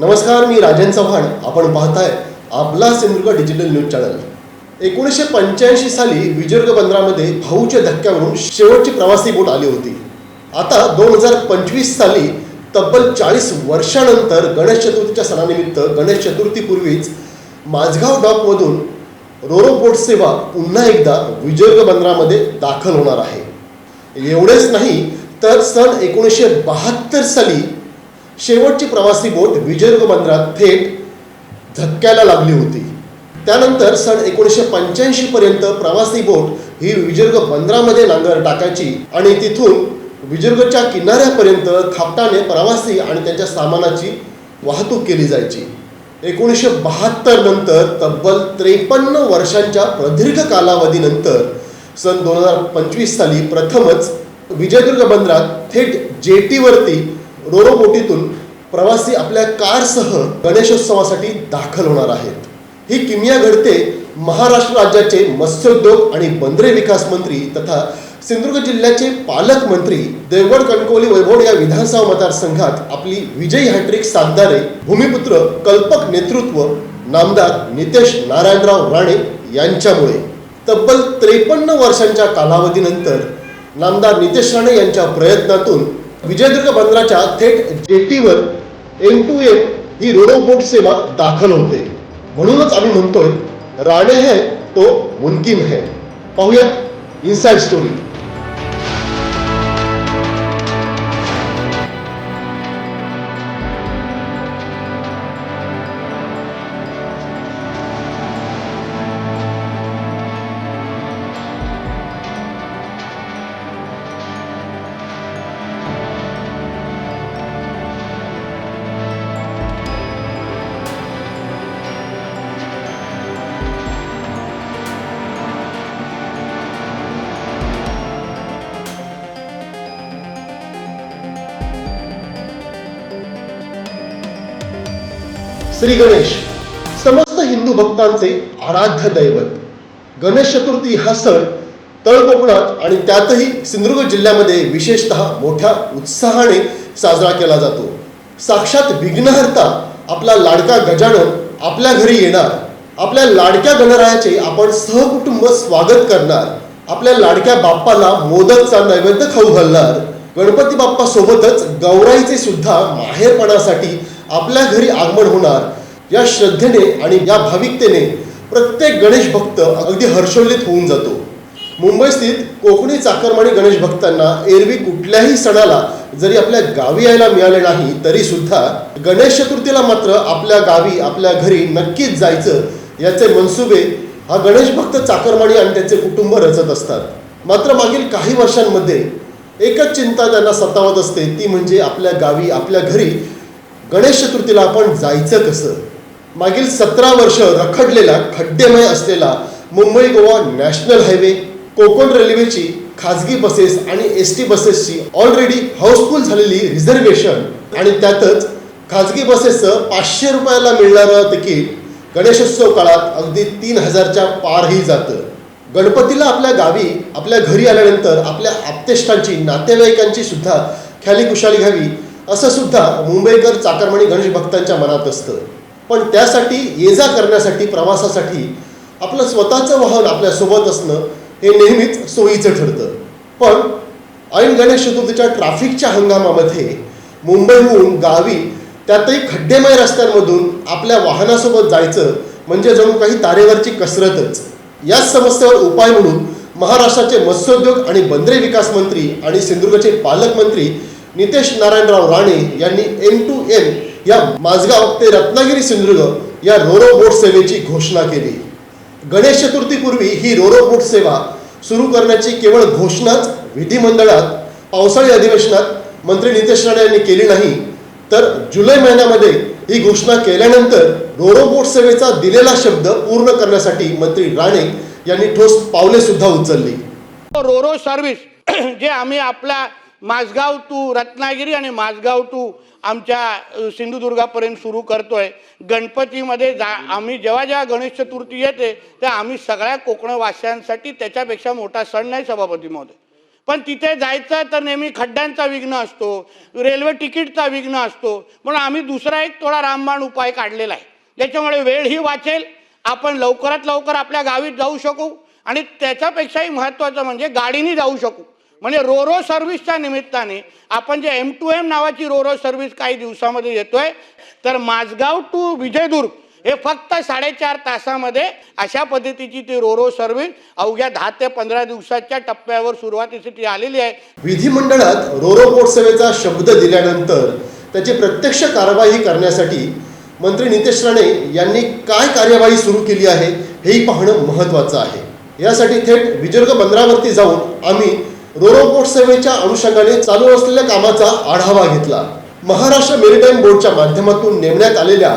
नमस्कार मी राजन चव्हाण. आपण पाहताय आपला सिंधुदुर्ग डिजिटल न्यूज चॅनल. एकोणीसशे पंच्याऐंशी साली विजर्ग बंदरामध्ये भाऊच्या धक्क्यावरून शेवटची प्रवासी बोट आली होती. आता दोन हजार पंचवीस साली तब्बल चाळीस वर्षानंतर गणेश चतुर्थीच्या सणानिमित्त गणेश चतुर्थीपूर्वीच माझगाव डॉकमधून रोरो बोट सेवा पुन्हा एकदा विजर्ग बंदरामध्ये दाखल होणार आहे. एवढेच नाही तर सन एकोणीसशे बहात्तर साली शेवटची प्रवासी बोट विजयर्ग बंदरात थेट धक्क्याला लागली होती. त्यानंतर सन एकोणीसशे पंच्याऐंशी पर्यंत प्रवासी बोट ही विजर्ग बंदरामध्ये नांगर टाकायची आणि तिथून विजर्गच्या किनाऱ्यापर्यंत खापटाने प्रवासी आणि त्यांच्या सामानाची वाहतूक केली जायची. एकोणीसशे बहात्तर नंतर तब्बल त्रेपन्न वर्षांच्या प्रदीर्घ कालावधीनंतर सन दोन हजार पंचवीस साली प्रथमच विजयदुर्ग बंदरात थेट जेटीवरती रोरोबोटीतून प्रवासी आपल्या कारसह गणेशोत्सवासाठी दाखल होणार आहेत. ही किमया घडते महाराष्ट्र राज्याचे मत्स्योद्योग आणि बंदरे विकास मंत्री तथा सिंधुदुर्ग जिल्ह्याचे पालकमंत्री देवगड कणकवली वैभव या विधानसभा मतदारसंघात आपली विजयी हॅट्रिक साधणारे भूमिपुत्र कल्पक नेतृत्व नामदार नितेश नारायणराव राणे यांच्यामुळे. तब्बल त्रेपन्न वर्षांच्या कालावधीनंतर नामदार नितेश राणे यांच्या प्रयत्नातून विजयदुर्ग बंदराच्या थेट जेटीवर एम टू एम ही रोडो बोट सेवा दाखल होते. म्हणूनच आम्ही म्हणतोय राणे है तो मुमकिन है. पाहूया इनसाइड स्टोरी श्री गणेश समस्त हिंदू भक्तांचे आराध्य दैवत. गणेश चतुर्थी हा सण तळकोकणात आणि त्यातही सिंधुदुर्ग जिल्ह्यामध्ये विशेषतः मोठ्या उत्साहाने साजरा केला जातो. साक्षात विघ्नहर्ता आपला लाडका गजानन आपल्या घरी येणार. आपल्या लाडक्या गणरायाचे आपण सहकुटुंब स्वागत करणार. आपल्या लाडक्या बाप्पाला मोदकचा नैवेद्य खाऊ घालणार. गणपती बाप्पा सोबतच गौराईचे सुद्धा माहेरपणासाठी आपल्या घरी आगमन होणार या श्रद्धेने आणि या भाविकतेने प्रत्येक गणेश भक्त अगदी हर्षोल्लित होऊन जातो. मुंबई स्थित कोकणी चाकरमाणी गणेश भक्तांना एरवी कुठल्याही सणाला जरी आपल्या गावी यायला मिळाले नाही तरी सुद्धा गणेश चतुर्थीला मात्र आपल्या गावी आपल्या घरी नक्कीच जायचं याचे मनसुबे हा गणेश भक्त चाकरमाणी आणि त्यांचे कुटुंब रचत असतात. मात्र मागील काही वर्षांमध्ये एकच चिंता त्यांना सतावत असते ती म्हणजे आपल्या गावी आपल्या घरी गणेश चतुर्थीला आपण जायचं कसं? मागील सतरा वर्ष रखडलेला खड्डेमय असलेला मुंबई गोवा नॅशनल हायवे कोकण रेल्वेची खाजगी बसेस आणि एस टी बसेसची ऑलरेडी हाऊसफुल झालेली रिझर्वेशन आणि त्यातच खाजगी बसेसचं पाचशे रुपयाला मिळणारं तिकीट गणेशोत्सव काळात अगदी तीन हजारच्या पारही जातं. गणपतीला आपल्या गावी आपल्या घरी आल्यानंतर आपल्या आप्तेष्टांची नातेवाईकांची सुद्धा ख्याली कुशाली घ्यावी. असं सुद्धा मुंबईकर चाकरमणी गणेश भक्तांच्या मनात असतं. पण त्यासाठी ये जा करण्यासाठी प्रवासासाठी आपलं स्वतःचं वाहन आपल्यासोबत असणं हे नेहमीच सोयीचं ठरतं. पण ऐन गणेश चतुर्थीच्या ट्रॅफिकच्या हंगामामध्ये मुंबईहून गावी त्यातही खड्डेमय रस्त्यांमधून आपल्या वाहनासोबत जायचं म्हणजे जणू काही तारेवरची कसरतच. याच समस्येवर उपाय म्हणून महाराष्ट्राचे मत्स्योद्योग आणि बंदरे विकास मंत्री आणि सिंधुदुर्गचे पालकमंत्री नितेश नारायणराव राणे यांनी एम टू एम या माझगाव ते रत्नागिरी सिंधुदुर्ग या रोरो बोट सेवेची घोषणा केली. गणेश चतुर्थीपूर्वी ही रोरो बोट सेवा सुरू करण्याची केवळ घोषणाच विधिमंडळात पावसाळी अधिवेशनात मंत्री नितेश राणे यांनी केली नाही तर जुलै महिन्यामध्ये ही घोषणा केल्यानंतर रोरो बोट सेवेचा दिलेला शब्द पूर्ण करण्यासाठी मंत्री राणे यांनी ठोस पावले सुद्धा उचलली. रोरो सर्व्हिस जे आम्ही आपल्या माझगाव टू रत्नागिरी आणि माझगाव टू आमच्या सिंधुदुर्गापर्यंत सुरू करतोय. गणपतीमध्ये जा आम्ही जेव्हा जेव्हा गणेश चतुर्थी येते तेव्हा आम्ही सगळ्या कोकणवासियांसाठी त्याच्यापेक्षा मोठा सण नाही सभापती महोदय. पण तिथे जायचं तर नेहमी खड्ड्यांचा विघ्न असतो रेल्वे तिकीटचा विघ्न असतो. म्हणून आम्ही दुसरा एक थोडा रामबाण उपाय काढलेला आहे. ज्याच्यामुळे वेळही वाचेल आपण लवकरात लवकर आपल्या गावीत जाऊ शकू आणि त्याच्यापेक्षाही महत्त्वाचं म्हणजे गाडीने जाऊ शकू. म्हणजे रोरो सर्व्हिसच्या निमित्ताने आपण जे एम टू एम नावाची रोरो सर्व्हिस काही दिवसामध्ये येतोय तर माझगाव टू विजयदुर्ग हे फक्त साडेचार तासामध्ये अशा पद्धतीची ती रोरो सर्व्हिस अवघ्या दहा ते पंधरा दिवसाच्या टप्प्यावर सुरुवातीसाठी आलेली आहे. विधिमंडळात रोरो बोट सेवेचा शब्द दिल्यानंतर त्याची प्रत्यक्ष कारवाई करण्यासाठी मंत्री नितेश राणे यांनी काय कार्यवाही सुरू केली आहे हेही पाहणं महत्त्वाचं आहे. यासाठी थेट विजर्ग बंदरावरती जाऊन आम्ही रोरो बोट सेवेच्या अनुषंगाने चालू असलेल्या कामाचा आढावा घेतला. महाराष्ट्र मेरीटाईम बोर्डच्या माध्यमातून नेमण्यात आलेल्या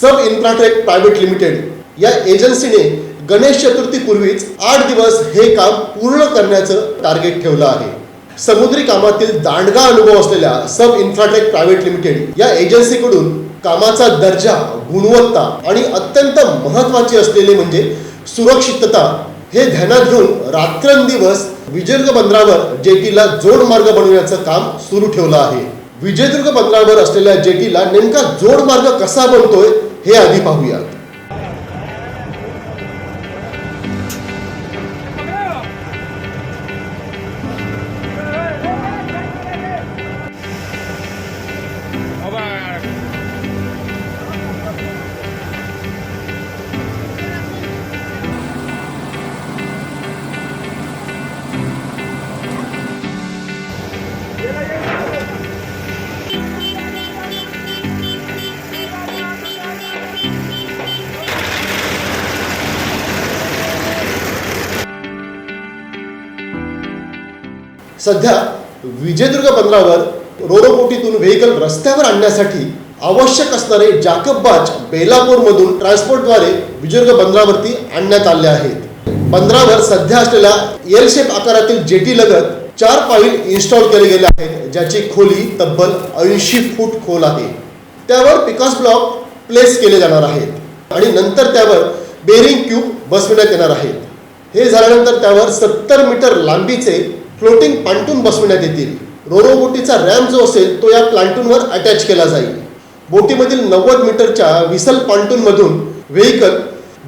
सब इन्फ्राटेक प्रायव्हेट लिमिटेड या एजन्सीने गणेश चतुर्थीपूर्वीच आठ दिवस हे काम पूर्ण करण्याचं टार्गेट ठेवलं आहे. समुद्री कामातील दांडगा अनुभव असलेल्या सब इन्फ्राटेक प्रायव्हेट लिमिटेड या एजन्सीकडून कामाचा दर्जा गुणवत्ता आणि अत्यंत महत्वाची असलेले म्हणजे सुरक्षितता हे ध्यानात घेऊन रात्रंदिवस विजयदुर्ग बंदरावर जेटीला जोड मार्ग बनवण्याचं काम सुरू ठेवलं आहे. विजयदुर्ग बंदरावर असलेल्या जेटीला नेमका जोड मार्ग कसा बनतोय हे आधी पाहूयात. सध्या विजयदुर्ग बंदरावर रोरोबोटीतून व्हेकल रस्त्यावर आणण्यासाठी आवश्यक असणारे जाकबबाज बेलापूरमधून ट्रान्सपोर्टद्वारे विजयदुर्ग बंदरावरती आणण्यात आले आहेत. बंदरावर सध्या असलेल्या एल शेप आकारातील जेटी लगत चार पाईल इन्स्टॉल केले गेले आहेत ज्याची खोली तब्बल ऐंशी फूट खोल आहे. त्यावर पिकास ब्लॉक प्लेस केले जाणार आहेत आणि नंतर त्यावर बेरिंग क्यूब बसविण्यात येणार आहेत. हे झाल्यानंतर त्यावर सत्तर मीटर लांबीचे फ्लोटिंग पांटून बसविण्यात येतील. रोरो बोटीचा रॅम्प जो असेल तो या प्लांटूनवर अटॅच केला जाईल. बोटीमधील नव्वद मीटरच्या विसल पांटूनमधून व्हेकल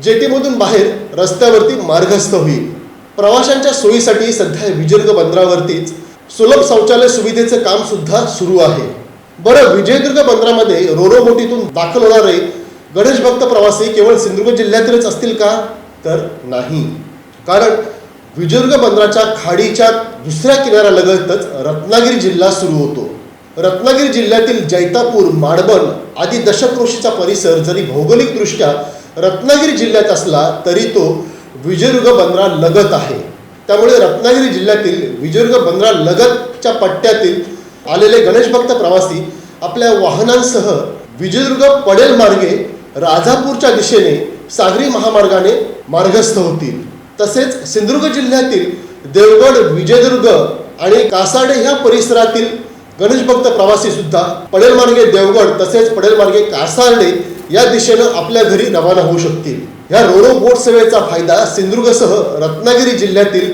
जेटीमधून बाहेर रस्त्यावरती मार्गस्थ होईल. प्रवाशांच्या सोयीसाठी सध्या विजयदुर्ग बंदरावरतीच सुलभ शौचालय सुविधेचं काम सुद्धा सुरू आहे. बरं विजयदुर्ग बंदरामध्ये रोरो बोटीतून दाखल होणारे गणेश भक्त प्रवासी केवळ सिंधुदुर्ग जिल्ह्यातीलच असतील का? तर नाही. कारण विजुर्ग बंदराच्या खाडीच्या दुसऱ्या किनाऱ्यालगतच रत्नागिरी जिल्हा सुरू होतो. रत्नागिरी जिल्ह्यातील जैतापूर माडबन आदी दशकृषीचा परिसर जरी भौगोलिकदृष्ट्या रत्नागिरी जिल्ह्यात असला तरी तो विजयदुर्ग बंदरा लगत आहे. त्यामुळे रत्नागिरी जिल्ह्यातील विजयदुर्ग बंदरा लगतच्या पट्ट्यातील आलेले गणेशभक्त प्रवासी आपल्या वाहनांसह विजयदुर्ग पडेल मार्गे राजापूरच्या दिशेने सागरी महामार्गाने मार्गस्थ होतील. तसेच सिंधुदुर्ग जिल्ह्यातील देवगड विजयदुर्ग आणि कासाडे ह्या परिसरातील गणेशभक्त प्रवासी सुद्धा पडेल मार्गे देवगड तसेच पडेल मार्गे कासार्डे या दिशेनं आपल्या घरी रवाना होऊ शकतील. ह्या रोरो बोट सेवेचा फायदा सिंधुदुर्गसह रत्नागिरी जिल्ह्यातील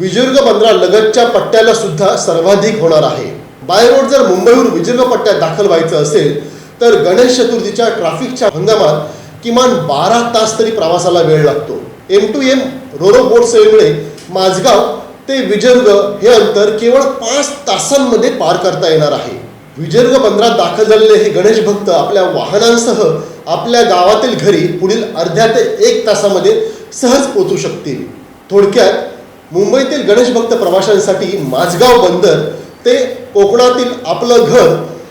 विजयदुर्ग बंदरा लगतच्या पट्ट्याला सुद्धा सर्वाधिक होणार आहे. बाय रोड जर मुंबईहून विजयदुर्ग पट्ट्यात दाखल व्हायचं असेल तर गणेश चतुर्थीच्या ट्रॅफिकच्या हंगामात किमान बारा तास तरी प्रवासाला वेळ लागतो. M to M roro boat सेवेमुळे माझगाव ते विजर्ग हे अंतर केवळ पाच तासांमध्ये पार करता येणार आहे. विजर्ग बंदरात दाखल झालेले हे गणेश भक्त आपल्या वाहनांसह आपल्या गावातील घरी पुढील अर्ध्या ते एक तासामध्ये सहज पोचू शकतील. थोडक्यात मुंबईतील गणेश भक्त प्रवाशांसाठी माझगाव बंदर ते कोकणातील आपलं घर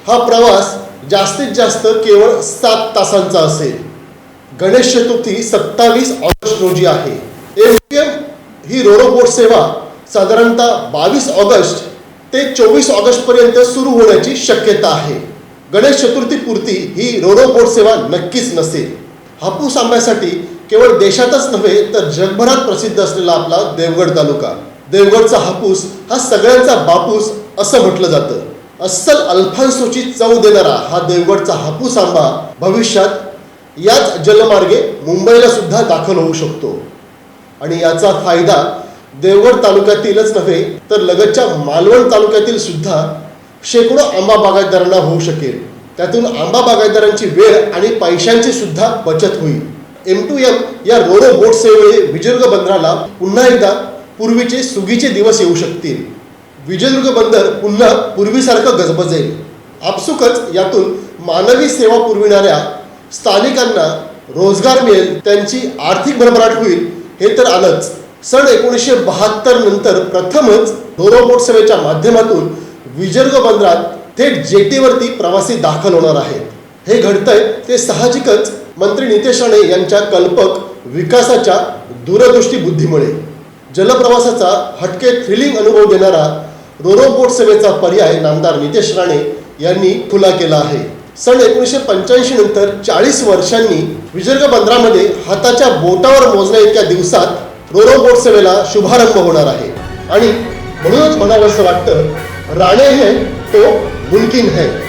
हा प्रवास जास्तीत जास्त केवळ सात तासांचा असेल. गणेश चतुर्थी सत्तावीस ऑगस्ट रोजी आहे. एम ही रोरो बोट सेवा साधारणतः बावीस ऑगस्ट ते चोवीस ऑगस्टपर्यंत सुरू होण्याची शक्यता आहे. गणेश चतुर्थीपुरती ही रोरो बोट सेवा नक्कीच नसेल. हापूस आंब्यासाठी केवळ देशातच नव्हे तर जगभरात प्रसिद्ध असलेला आपला देवगड तालुका. देवगडचा हापूस हा सगळ्यांचा बापूस असं म्हटलं जातं. अस्सल अल्फान्सोची चव देणारा हा देवगडचा हापूस आंबा भविष्यात याच जलमार्गे मुंबईला सुद्धा दाखल होऊ शकतो. आणि याचा फायदा देवगड तालुक्यातीलच नव्हे तर लगतच्या मालवण तालुक्यातील सुद्धा शेकडो आंबा बागायतदारांना होऊ शकेल. त्यातून आंबा बागायतदारांची वेळ आणि पैशांची सुद्धा बचत होईल. एम टू एम या रोरो बोट सेवेमुळे विजयदुर्ग बंदराला पुन्हा एकदा पूर्वीचे सुगीचे दिवस येऊ शकतील. विजयदुर्ग बंदर पुन्हा पूर्वीसारखं गजबजेल. आपसुकच यातून मानवी सेवा पुरविणाऱ्या स्थानिकांना रोजगार मिळेल त्यांची आर्थिक भरभराट होईल हे तर आलंच. सन एकोणीसशे बहात्तर नंतर प्रथमच रोरो बोट सेवेच्या माध्यमातून विजर्ग बंदरात थेट जेटीवरती प्रवासी दाखल होणार आहेत. हे घडतंय ते साहजिकच मंत्री नितेश राणे यांच्या कल्पक विकासाच्या दूरदृष्टी बुद्धीमुळे. जलप्रवासाचा हटके थ्रिलिंग अनुभव देणारा रोरो बोट सेवेचा पर्याय नामदार नितेश राणे यांनी खुला केला आहे. सन एकोणीसशे पंच्याऐंशी नंतर चाळीस वर्षांनी विजर्ग बंदरामध्ये हाताच्या बोटावर मोजण्या इतक्या दिवसात रोरो बोट सेवेला शुभारंभ होणार आहे. आणि म्हणूनच म्हणावं असं वाटतं राणे है तो मुमकिन है.